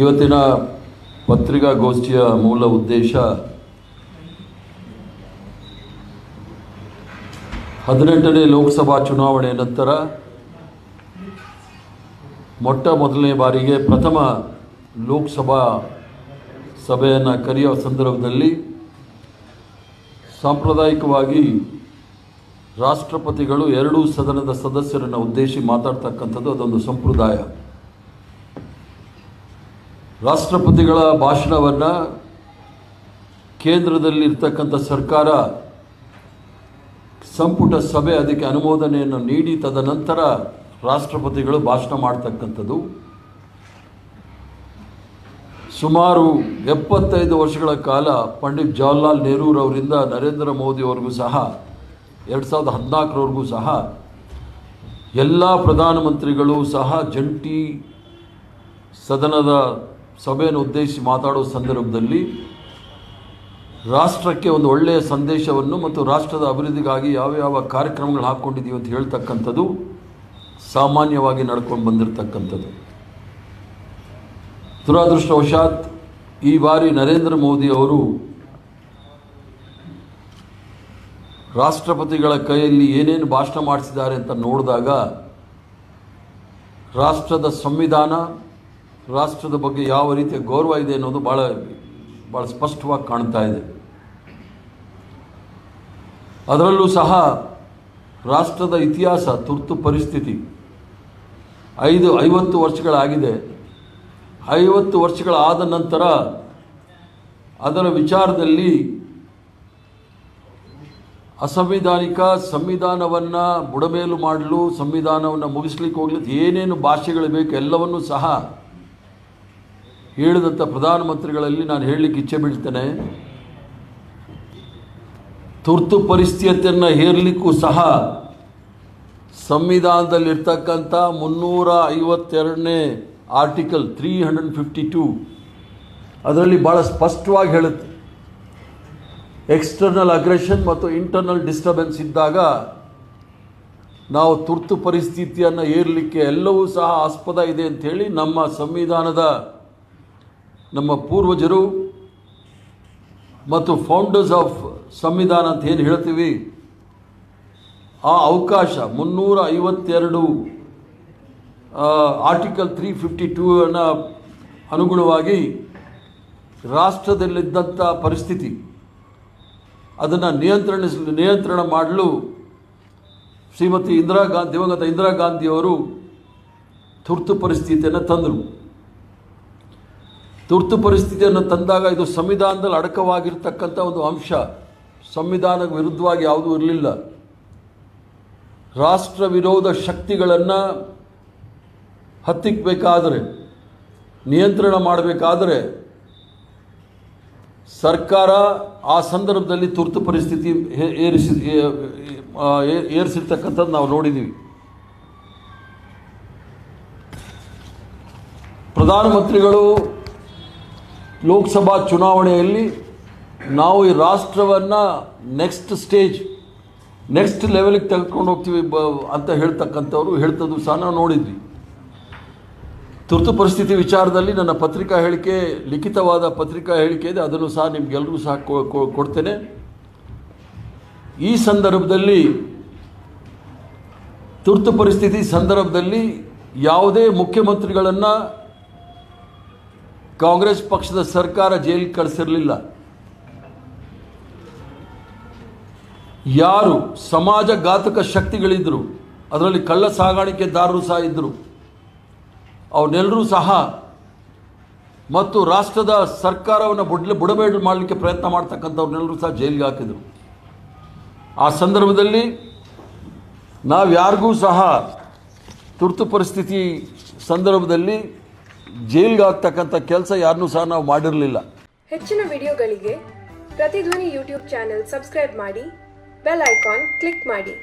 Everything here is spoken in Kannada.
ಇವತ್ತಿನ ಪತ್ರಿಕಾಗೋಷ್ಠಿಯ ಮೂಲ ಉದ್ದೇಶ ಹದಿನೆಂಟನೇ ಲೋಕಸಭಾ ಚುನಾವಣೆ ನಂತರ ಮೊಟ್ಟ ಮೊದಲನೇ ಬಾರಿಗೆ ಪ್ರಥಮ ಲೋಕಸಭಾ ಸಭೆಯನ್ನು ಕರೆಯುವ ಸಂದರ್ಭದಲ್ಲಿ ಸಾಂಪ್ರದಾಯಿಕವಾಗಿ ರಾಷ್ಟ್ರಪತಿಗಳು ಎರಡೂ ಸದನದ ಸದಸ್ಯರನ್ನು ಉದ್ದೇಶಿ ಮಾತಾಡ್ತಕ್ಕಂಥದ್ದು ಅದೊಂದು ಸಂಪ್ರದಾಯ. ರಾಷ್ಟ್ರಪತಿಗಳ ಭಾಷಣವನ್ನು ಕೇಂದ್ರದಲ್ಲಿರ್ತಕ್ಕಂಥ ಸರ್ಕಾರ ಸಂಪುಟ ಸಭೆ ಅದಕ್ಕೆ ಅನುಮೋದನೆಯನ್ನು ನೀಡಿ, ತದನಂತರ ರಾಷ್ಟ್ರಪತಿಗಳು ಭಾಷಣ ಮಾಡ್ತಕ್ಕಂಥದ್ದು. ಸುಮಾರು ಎಪ್ಪತ್ತೈದು ವರ್ಷಗಳ ಕಾಲ ಪಂಡಿತ್ ಜವಾಹರ್ಲಾಲ್ ನೆಹರೂರವರಿಂದ ನರೇಂದ್ರ ಮೋದಿಯವರೆಗೂ ಸಹ, ಎರಡು ಸಾವಿರದ ಹದಿನಾಲ್ಕರವರೆಗೂ ಸಹ ಎಲ್ಲ ಪ್ರಧಾನಮಂತ್ರಿಗಳು ಸಹ ಜಂಟಿ ಸದನದ ಸಭೆಯನ್ನು ಉದ್ದೇಶಿಸಿ ಮಾತಾಡುವ ಸಂದರ್ಭದಲ್ಲಿ ರಾಷ್ಟ್ರಕ್ಕೆ ಒಂದು ಒಳ್ಳೆಯ ಸಂದೇಶವನ್ನು ಮತ್ತು ರಾಷ್ಟ್ರದ ಅಭಿವೃದ್ಧಿಗಾಗಿ ಯಾವ ಯಾವ ಕಾರ್ಯಕ್ರಮಗಳು ಹಾಕ್ಕೊಂಡಿದ್ದೀವಿ ಅಂತ ಹೇಳ್ತಕ್ಕಂಥದ್ದು ಸಾಮಾನ್ಯವಾಗಿ ನಡ್ಕೊಂಡು ಬಂದಿರತಕ್ಕಂಥದ್ದು. ದುರಾದೃಷ್ಟವಶಾತ್ ಈ ಬಾರಿ ನರೇಂದ್ರ ಮೋದಿ ಅವರು ರಾಷ್ಟ್ರಪತಿಗಳ ಕೈಯಲ್ಲಿ ಏನೇನು ಭಾಷಣ ಮಾಡಿಸಿದ್ದಾರೆ ಅಂತ ನೋಡಿದಾಗ ರಾಷ್ಟ್ರದ ಸಂವಿಧಾನ ರಾಷ್ಟ್ರದ ಬಗ್ಗೆ ಯಾವ ರೀತಿಯ ಗೌರವ ಇದೆ ಅನ್ನೋದು ಭಾಳ ಭಾಳ ಸ್ಪಷ್ಟವಾಗಿ ಕಾಣ್ತಾ ಇದೆ. ಅದರಲ್ಲೂ ಸಹ ರಾಷ್ಟ್ರದ ಇತಿಹಾಸ ತುರ್ತು ಪರಿಸ್ಥಿತಿ. ಐದು, ಐವತ್ತು ವರ್ಷಗಳಾಗಿದೆ. ಐವತ್ತು ವರ್ಷಗಳಾದ ನಂತರ ಅದರ ವಿಚಾರದಲ್ಲಿ ಅಸಂವಿಧಾನಿಕ ಸಂವಿಧಾನವನ್ನು ಬುಡಮೇಲು ಮಾಡಲು, ಸಂವಿಧಾನವನ್ನು ಮುಗಿಸ್ಲಿಕ್ಕೆ ಹೋಗ್ಲಿಕ್ಕೆ ಏನೇನು ಭಾಷೆಗಳು ಬೇಕು ಎಲ್ಲವನ್ನೂ ಸಹ ಹೇಳಿದಂಥ ಪ್ರಧಾನಮಂತ್ರಿಗಳಲ್ಲಿ ನಾನು ಹೇಳಲಿಕ್ಕೆ ಇಚ್ಛೆ ಬೀಳ್ತೇನೆ. ತುರ್ತು ಪರಿಸ್ಥಿತಿಯನ್ನು ಹೇರಲಿಕ್ಕೂ ಸಹ ಸಂವಿಧಾನದಲ್ಲಿರ್ತಕ್ಕಂಥ ಮುನ್ನೂರ ಐವತ್ತೆರಡನೇ article three hundred fifty two ಅದರಲ್ಲಿ ಭಾಳ ಸ್ಪಷ್ಟವಾಗಿ ಹೇಳುತ್ತೆ. ಎಕ್ಸ್ಟರ್ನಲ್ ಅಗ್ರೆಷನ್ ಮತ್ತು ಇಂಟರ್ನಲ್ ಡಿಸ್ಟರ್ಬೆನ್ಸ್ ಇದ್ದಾಗ ನಾವು ತುರ್ತು ಪರಿಸ್ಥಿತಿಯನ್ನು ಏರಲಿಕ್ಕೆ ಎಲ್ಲವೂ ಸಹ ಆಸ್ಪದ ಇದೆ ಅಂಥೇಳಿ ನಮ್ಮ ಸಂವಿಧಾನದ ನಮ್ಮ ಪೂರ್ವಜರು ಮತ್ತು ಫೌಂಡರ್ಸ್ ಆಫ್ ಸಂವಿಧಾನ ಅಂತ ಏನು ಹೇಳ್ತೀವಿ? ಆ ಅವಕಾಶ ಮುನ್ನೂರ ಐವತ್ತೆರಡು ಆರ್ಟಿಕಲ್ ತ್ರೀ ಫಿಫ್ಟಿ ಟೂ ಅನ್ನು ಅನುಗುಣವಾಗಿ ರಾಷ್ಟ್ರದಲ್ಲಿದ್ದಂಥ ಪರಿಸ್ಥಿತಿ. ಅದನ್ನು ನಿಯಂತ್ರಣಿಸ್ ನಿಯಂತ್ರಣ ಮಾಡಲು ಶ್ರೀಮತಿ ಇಂದಿರಾ ಗಾಂಧಿ, ದಿವಂಗತ ಇಂದಿರಾ ಗಾಂಧಿಯವರು ತುರ್ತು ಪರಿಸ್ಥಿತಿಯನ್ನು ತಂದರು. ತುರ್ತು ಪರಿಸ್ಥಿತಿಯನ್ನು ತಂದಾಗ ಇದು ಸಂವಿಧಾನದಲ್ಲಿ ಅಡಕವಾಗಿರ್ತಕ್ಕಂಥ ಒಂದು ಅಂಶ. ಸಂವಿಧಾನದ ವಿರುದ್ಧವಾಗಿ ಯಾವುದೂ ಇರಲಿಲ್ಲ. ರಾಷ್ಟ್ರ ವಿರೋಧ ಶಕ್ತಿಗಳನ್ನು ಹತ್ತಿಕ್ಕಬೇಕಾದರೆ ನಿಯಂತ್ರಣ ಮಾಡಬೇಕಾದರೆ, ಸರ್ಕಾರ ಆ ಸಂದರ್ಭದಲ್ಲಿ ತುರ್ತು ಪರಿಸ್ಥಿತಿ ಏರಿಸಿ ಏರಿಸಿರ್ತಕ್ಕಂಥದ್ದು ನಾವು ನೋಡಿದ್ದೀವಿ ಪ್ರಧಾನಮಂತ್ರಿಗಳು ಲೋಕಸಭಾ ಚುನಾವಣೆಯಲ್ಲಿ ನಾವು ಈ ರಾಷ್ಟ್ರವನ್ನು ನೆಕ್ಸ್ಟ್ ಸ್ಟೇಜ್ ನೆಕ್ಸ್ಟ್ ಲೆವೆಲಿಗೆ ತೆಗೆದುಕೊಂಡು ಹೋಗ್ತೀವಿ ಬ, ಅಂತ ಹೇಳ್ತಕ್ಕಂಥವ್ರು ಹೇಳ್ತದ್ದು ಸಹ ನಾವು ನೋಡಿದ್ವಿ. ತುರ್ತು ಪರಿಸ್ಥಿತಿ ವಿಚಾರದಲ್ಲಿ ನನ್ನ ಪತ್ರಿಕಾ ಹೇಳಿಕೆ, ಲಿಖಿತವಾದ ಪತ್ರಿಕಾ ಹೇಳಿಕೆ ಇದೆ, ಅದನ್ನು ಸಹ ನಿಮಗೆಲ್ಲರೂ ಸಹ ಕೊಡ್ತೇನೆ. ಈ ಸಂದರ್ಭದಲ್ಲಿ ತುರ್ತು ಪರಿಸ್ಥಿತಿ ಸಂದರ್ಭದಲ್ಲಿ ಯಾವುದೇ ಮುಖ್ಯಮಂತ್ರಿಗಳನ್ನು ಕಾಂಗ್ರೆಸ್ ಪಕ್ಷದ ಸರ್ಕಾರ ಜೈಲಿಗೆ ಕಳಿಸಿರಲಿಲ್ಲ. ಯಾರು ಸಮಾಜಘಾತಕ ಶಕ್ತಿಗಳಿದ್ದರು ಅದರಲ್ಲಿ ಕಳ್ಳ ಸಾಗಾಣಿಕೆದಾರರು ಸಹ ಇದ್ದರು ಅವನ್ನೆಲ್ಲರೂ ಸಹ ಮತ್ತು ರಾಷ್ಟ್ರದ ಸರ್ಕಾರವನ್ನು ಬುಡ್ಲ ಬುಡಬೇಡ ಮಾಡಲಿಕ್ಕೆ ಪ್ರಯತ್ನ ಮಾಡ್ತಕ್ಕಂಥವ್ರನ್ನೆಲ್ಲರೂ ಸಹ ಜೈಲಿಗೆ ಹಾಕಿದರು. ಆ ಸಂದರ್ಭದಲ್ಲಿ ನಾವು ಯಾರಿಗೂ ಸಹ ತುರ್ತು ಪರಿಸ್ಥಿತಿ ಸಂದರ್ಭದಲ್ಲಿ ಜೈಲಿಗೆ ಆಗ್ತಕ್ಕಂಥ ಕೆಲಸ ಯಾರನ್ನೂ ಸಹ ನಾವು ಮಾಡಿರಲಿಲ್ಲ. ಹೆಚ್ಚಿನ ವಿಡಿಯೋಗಳಿಗೆ ಪ್ರತಿಧ್ವನಿ ಯೂಟ್ಯೂಬ್ ಚಾನೆಲ್ ಸಬ್ಸ್ಕ್ರೈಬ್ ಮಾಡಿ, ಬೆಲ್ ಐಕಾನ್ ಕ್ಲಿಕ್ ಮಾಡಿ.